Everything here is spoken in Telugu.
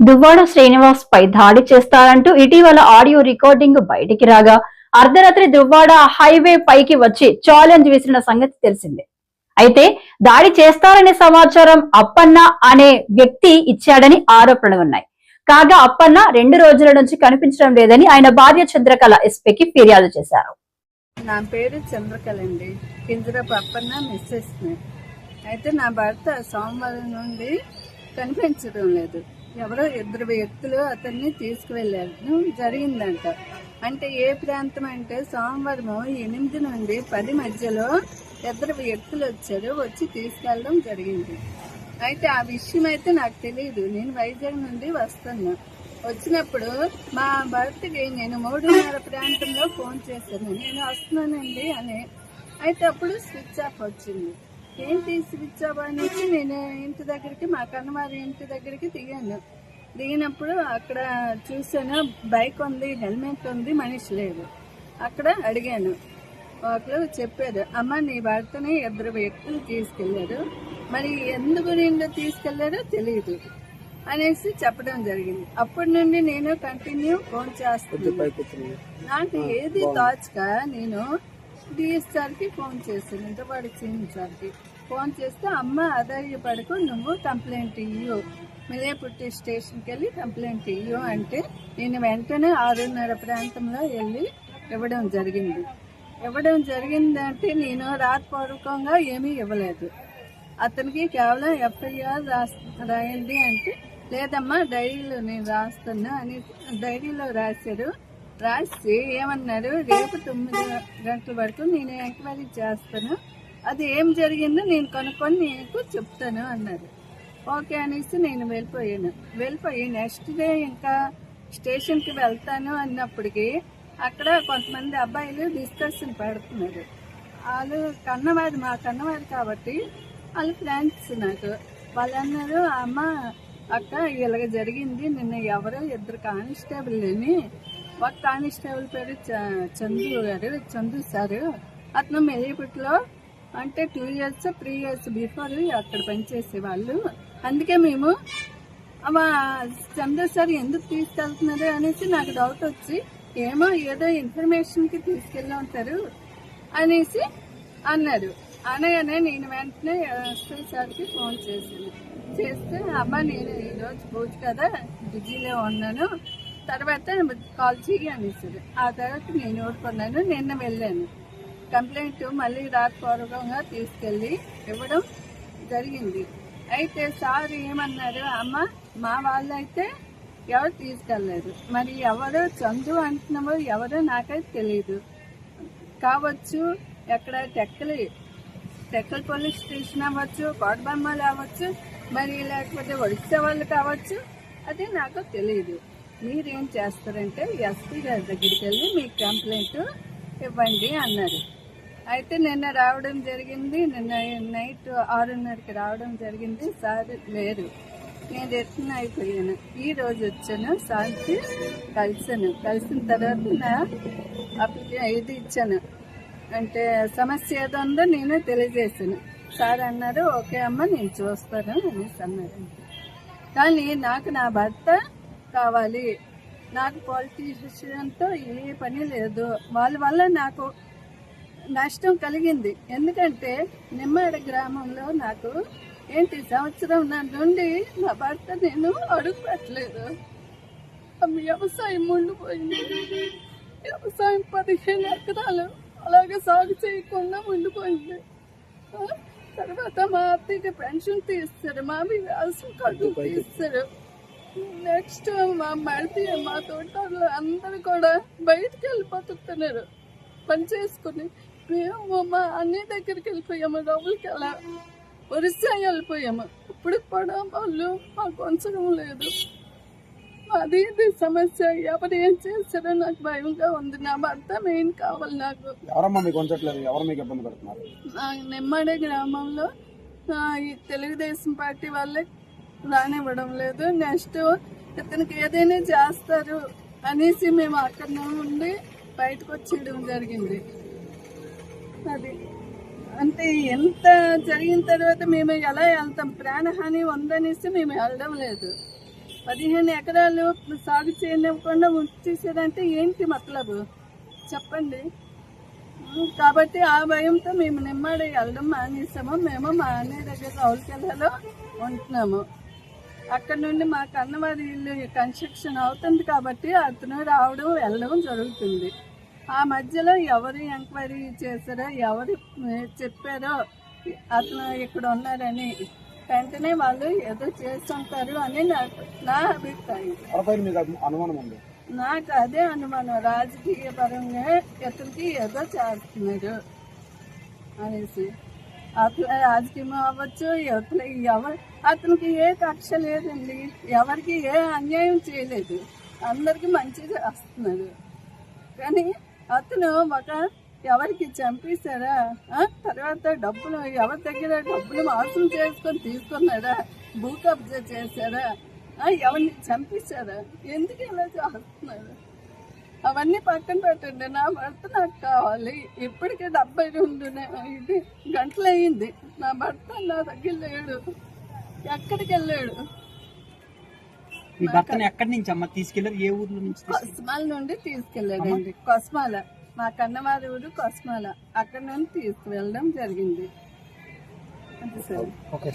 దువ్వాడ శ్రీనివాస్ పై దాడి చేస్తారంటూ ఇటీవల ఆడియో రికార్డింగ్ బయటికి రాగా అర్ధరాత్రి దువ్వాడ హైవే పైకి వచ్చి ఛాలెంజ్ విసిరిన సంగతి తెలిసిందే. అయితే దాడి చేస్తారనే సమాచారం అప్పన్న అనే వ్యక్తి ఇచ్చాడని ఆరోపణలు ఉన్నాయి. కాగా అప్పన్న రెండు రోజుల నుంచి కనిపించడం లేదని ఆయన భార్య చంద్రకళ ఎస్పీకి ఫిర్యాదు చేశారు. నా పేరు చంద్రకళ అండి. కింజరపు అప్పన్న మిస్సెస్ అయితే నా భర్త సోమవారం నుండి కనిపించడం లేదు. ఎవరో ఇద్దరు వ్యక్తులు అతన్ని తీసుకువెళ్ళారు జరిగిందంట. అంటే ఏ ప్రాంతం అంటే సోమవారం ఎనిమిది నుండి పది మధ్యలో ఇద్దరు వ్యక్తులు వచ్చారు వచ్చి తీసుకెళ్ళడం జరిగింది. అయితే ఆ విషయం అయితే నాకు తెలియదు నేను వైజాగ్ నుండి వస్తున్నా. వచ్చినప్పుడు మా భర్తకి నేను మూడున్నర ప్రాంతంలో ఫోన్ చేశాను. నేను వస్తున్నానండి అని. అయితే అప్పుడు స్విచ్ ఆఫ్ వచ్చింది. ఏంటి స్విచ్ ఆఫ్ అనేసి నేను ఇంటి దగ్గరికి మా కన్నవారి ఇంటి దగ్గరికి దిగాను. దిగినప్పుడు అక్కడ చూసాను బైక్ ఉంది హెల్మెట్ ఉంది మనిషి లేదు. అక్కడ అడిగాను. ఒకరు చెప్పారు అమ్మ నీ భర్తని ఇద్దరు వ్యక్తులు తీసుకెళ్ళారు. మరి ఎందుకు నిండు తీసుకెళ్ళారో తెలియదు అనేసి చెప్పడం జరిగింది. అప్పటి నుండి నేను కంటిన్యూ ఫోన్ చేస్తున్నాను. నాకు ఏది తోచక నేను డిఎస్ఆర్ ఫోన్ చేశాను. ఇంతపాటి సీఎం సార్కి ఫోన్ చేస్తే అమ్మ ఆధార్యపడకు నువ్వు కంప్లైంట్ ఇయ్యు. మిలేపుట్టి స్టేషన్కి వెళ్ళి కంప్లైంట్ ఇయ్యు అంటే నేను వెంటనే ఆరున్నర ప్రాంతంలో వెళ్ళి ఇవ్వడం జరిగింది. ఇవ్వడం జరిగిందంటే నేను రాతపూర్వకంగా ఏమీ ఇవ్వలేదు. అతనికి కేవలం ఎఫ్ఐఆర్ రాస్ రాయండి అంటే లేదమ్మా డైరీలో నేను రాస్తున్నా అని డైరీలో రాశారు. రాసి ఏమన్నారు? రేపు తొమ్మిది గంటల వరకు నేను ఎంక్వైరీ చేస్తాను. అది ఏం జరిగిందో నేను కనుక్కొని నీకు చెప్తాను అన్నారు. ఓకే అనేసి నేను వెళ్ళిపోయాను. వెళ్ళిపోయి నెక్స్ట్ డే ఇంకా స్టేషన్కి వెళ్తాను అన్నప్పటికీ అక్కడ కొంతమంది అబ్బాయిలు డిస్కషన్ పెడుతున్నారు. వాళ్ళు కన్నవారు మా కన్నవారు కాబట్టి వాళ్ళు ఫ్రెండ్స్ నాకు. వాళ్ళు అన్నారు అమ్మ అక్క ఇలాగ జరిగింది. నిన్న ఎవరో ఇద్దరు కానిస్టేబుల్ అని ఒక కానిస్టేబుల్ పేరు చ- గారు చంద్రు సారు. అతను మెల్లిపుట్లో అంటే two years three years before అక్కడ పనిచేసే వాళ్ళు అందుకే మేము చంద్ర సార్ ఎందుకు తీసుకెళ్తున్నారు? అనేసి నాకు డౌట్ వచ్చి ఏమో ఏదో ఇన్ఫర్మేషన్కి తీసుకెళ్ళి ఉంటారు అనేసి అన్నారు. అనగానే నేను వెంటనే ఎస్ఐ సార్కి ఫోన్ చేశాను. చేస్తే అమ్మ నేను ఈరోజు పోచు కదా బిజీలో ఉన్నాను. తర్వాత కాల్ చేయి అనేసారు. ఆ తర్వాత నేను ఊరుకున్నాను నిన్న వెళ్ళాను. కంప్లైంట్ మళ్ళీ రాతపూర్వకంగా తీసుకెళ్ళి ఇవ్వడం జరిగింది. అయితే సార్ ఏమన్నారు అమ్మ మా వాళ్ళైతే ఎవరు తీసుకెళ్ళలేదు. మరి ఎవరు చందు అంటున్నామో ఎవరో నాకైతే తెలియదు కావచ్చు ఎక్కడ టెక్కలి టెక్కల్ పోలీస్ స్టేషన్ అవ్వచ్చు కోటబొమ్మలు అవ్వచ్చు మరి లేకపోతే ఒడిశా వాళ్ళు కావచ్చు అది నాకు తెలియదు మీరేం చేస్తారంటే ఎస్పీ గారి దగ్గరికి వెళ్ళి మీ కంప్లైంట్ ఇవ్వండి అన్నారు. అయితే నిన్న రావడం జరిగింది. నిన్న నైట్ ఆరున్నరకి రావడం జరిగింది. సార్ లేరు. నేను రిటర్న్ అయిపోయాను. ఈ రోజు వచ్చాను. సార్కి కలిసాను కలిసిన తర్వాత నా అప్లికే ఇది ఇచ్చాను. అంటే సమస్య ఏదో ఉందో నేను తెలియజేశాను. సార్ అన్నారు ఓకే అమ్మ నేను చూస్తాను అనేసి అన్నారు. కానీ నాకు నా భర్త కావాలి. నాకు పాలిటీషియన్తో ఏ పని లేదు. వాళ్ళ వల్ల నాకు నష్టం కలిగింది. ఎందుకంటే నిమ్మాడ గ్రామంలో నాకు ఏంటి సంవత్సరం నా నుండి నా భర్త నేను అడుగు పెట్టలేదు వ్యవసాయం ఉండిపోయింది. వ్యవసాయం పదిహేను ఎకరాలు అలాగే సాగు చేయకుండా ఉండిపోయింది. తర్వాత మా అత్తయ్యకి పెన్షన్ తీస్తారు. మా వ్యవసాయం కడుపు తీస్తారు. నెక్స్ట్ మా మరిది మా తోటలో అందరూ కూడా బయటికి వెళ్ళి బతుకుతున్నారు. పని చేసుకుని మేము మా అన్ని దగ్గరికి వెళ్ళిపోయాము డబ్బులకి అలా ఒరిస్సా వెళ్ళిపోయాము. ఇప్పుడు కూడా వాళ్ళు మాకు ఉంచడం లేదు. అది ఇది సమస్య ఎవరు ఏం చేస్తారో నాకు భయంగా ఉంది. నా భర్త మెయిన్ కావాలి నాకు. ఎవరమ్మా మీకు ఉంచట్లేదు? ఎవరు మీకు ఇబ్బంది పెడుతున్నారు? నిమ్మడి గ్రామంలో ఈ తెలుగుదేశం పార్టీ వాళ్ళే రానివ్వడం లేదు. నెక్స్ట్ ఇతనికి ఏదైనా చేస్తారు అనేసి మేము అక్కడ నుండి బయటకు వచ్చేయడం జరిగింది. అది. అంటే ఎంత జరిగిన తర్వాత మేము ఎలా వెళ్తాం? ప్రాణహాని ఉందనేసి మేము వెళ్ళడం లేదు. పదిహేను ఎకరాలు సాగు చేయనివ్వకుండా ఉంచేసారంటే ఏంటి మతలబు? చెప్పండి. కాబట్టి ఆ భయంతో మేము నిమ్మడి వెళ్ళడం మానేసాము. మేము మా అన్నయ్య దగ్గర రౌలకెళ్ళలో ఉంటున్నాము. అక్కడ నుండి మా కన్నవారి ఇల్లు కన్స్ట్రక్షన్ అవుతుంది కాబట్టి అతను రావడం వెళ్ళడం జరుగుతుంది. ఆ మధ్యలో ఎవరు ఎంక్వైరీ చేశారో ఎవరు చెప్పారో అతను ఇక్కడ ఉన్నారని వెంటనే వాళ్ళు ఏదో చేస్తుంటారు అని నాకు నా అభిప్రాయం. అనుమానం ఉంది. నాకు అదే అనుమానం. రాజకీయ పరంగా ఇతనికి ఏదో చేస్తున్నారు అనేసి. అతను రాజకీయం అవ్వచ్చు ఇతను ఎవరు అతనికి ఏ కక్ష లేదండి. ఎవరికి ఏ అన్యాయం చేయలేదు. అందరికీ మంచి చేస్తున్నారు. కానీ అతను ఒక ఎవరికి చంపేశారా? తర్వాత డబ్బులు ఎవరి దగ్గర డబ్బులు మోసం చేసుకొని తీసుకున్నారా? భూ కబ్జా చేశారా ఎవరిని చంపేశారా? ఎందుకు ఇలా చేస్తున్నారు? అవన్నీ పక్కన పెట్టండి. నా భర్త నాకు కావాలి. ఇప్పటికే డెబ్బై రెండు ఇది గంటలు అయ్యింది నా భర్త నా దగ్గర లేడు ఎక్కడికి వెళ్ళాడు? మీ భర్తను ఎక్కడి నుంచి అమ్మ? తీసుకెళ్ళారు ఏ ఊర్లో నుంచి? కొస్మాల నుండి తీసుకెళ్ళాడండి. కొస్మాల. మా కన్నవారి ఊరు కొస్మాల. అక్కడ నుండి తీసుకువెళ్ళడం జరిగింది. అది సార్. ఓకే.